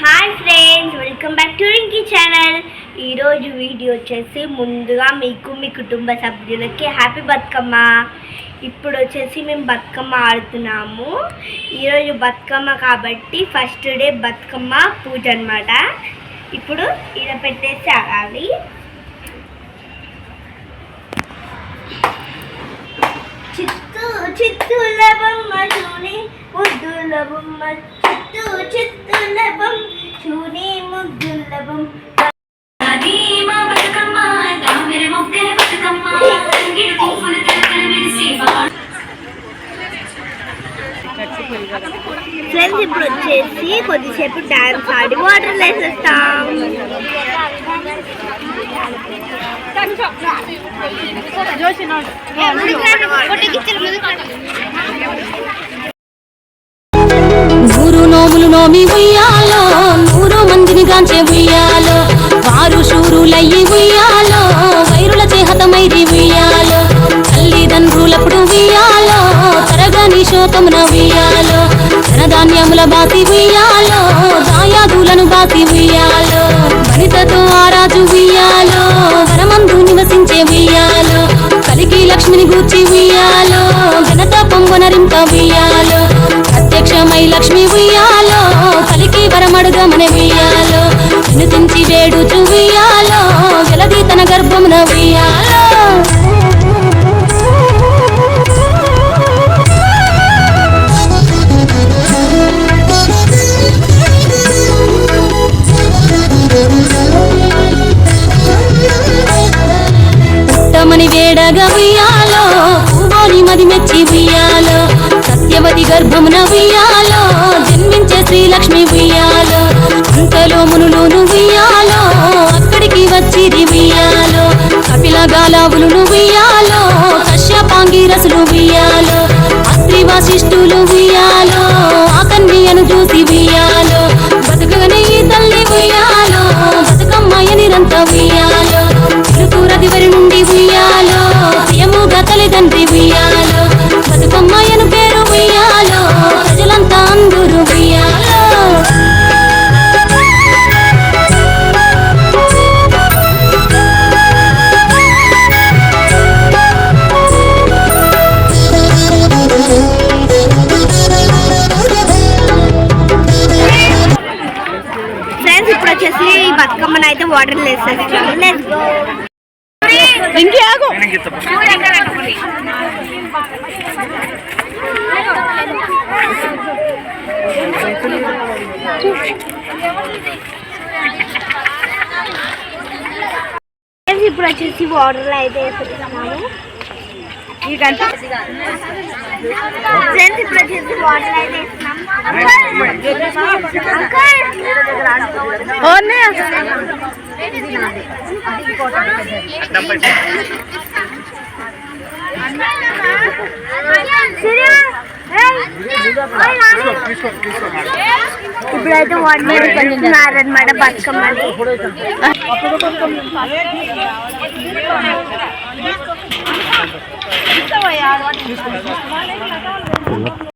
Hi friends welcome back to Rinky channel ఈరోజు video వచ్చేసి ముందుగా మీకు మీ కుటుంబ సభ్యులకి హ్యాపీ బతుకమ్మ. ఇప్పుడు వచ్చేసి మేము బతుకమ్మ ఆడుతున్నాము. ఈరోజు బతుకమ్మ కాబట్టి ఫస్ట్ డే బతుకమ్మ పూజ అన్నమాట. ఇప్పుడు ఇలా పెట్టేసి ఆడాలి చిత్తూ చిత్తుల బొమ్మ చూని ముద్దుల బొమ్మ చిత్తుల బొమ్మ చూని ముద్దుల బొమ్మ ఫ్రెండ్స్ ఇప్పుడు వచ్చేసి కొద్దిసేపు డ్యాన్స్ ఆడి వాటర్ వేసేస్తాం నూరు నోములు నోమి ఉయ్యాలో నూరు మందిని గాంచే ఉయ్యాలో వారు శూరులయ్యి ఉయ్యాలో వైరుల చేహతమైది ఉయ్యాలో తల్లిదండ్రులప్పుడు ఉయ్యాలో తరగని శోకమున ఉయ్యాలో ధనధాన్యముల బాతి ఉయ్యాలో దాయాదులను బాతి ఉయ్యాలో. వరమడుగమని ఉయ్యాలో వినుతించి వేడు ఉయ్యాలో జలది తన గర్భమున ఉయ్యాలో. పుట్టమని వేడగా ఉయ్యాలో మది మెచ్చి ఉయ్యాలో సత్యవతి గర్భమున ఉయ్యాలో జన్మించే శ్రీలక్ష్మి ఉయ్యాలో అంతలో మునులోను ఉయ్యాలో అక్కడికి వచ్చి ఉయ్యాలో కపిల గాలావులు ఉయ్యాలో కశ్యపాంగి రసులు ఉయ్యాలో అత్రి వాసిష్ఠులు ఉయ్యాలో ఆ కన్యను చూసి అమ్మని అయితే వాటర్ వేసేస్తాం ఇప్పుడు వచ్చేసి వాటర్లో అయితే వేసేస్తున్నాము ఫ్రెండ్స్ ఇప్పుడు వచ్చేసి వాటర్ అయితే వేస్తున్నాము ఇప్పుడైతే వాటర్ వేస్తున్నారనమాట బతుకమ్మని తీసుకోవయ్యా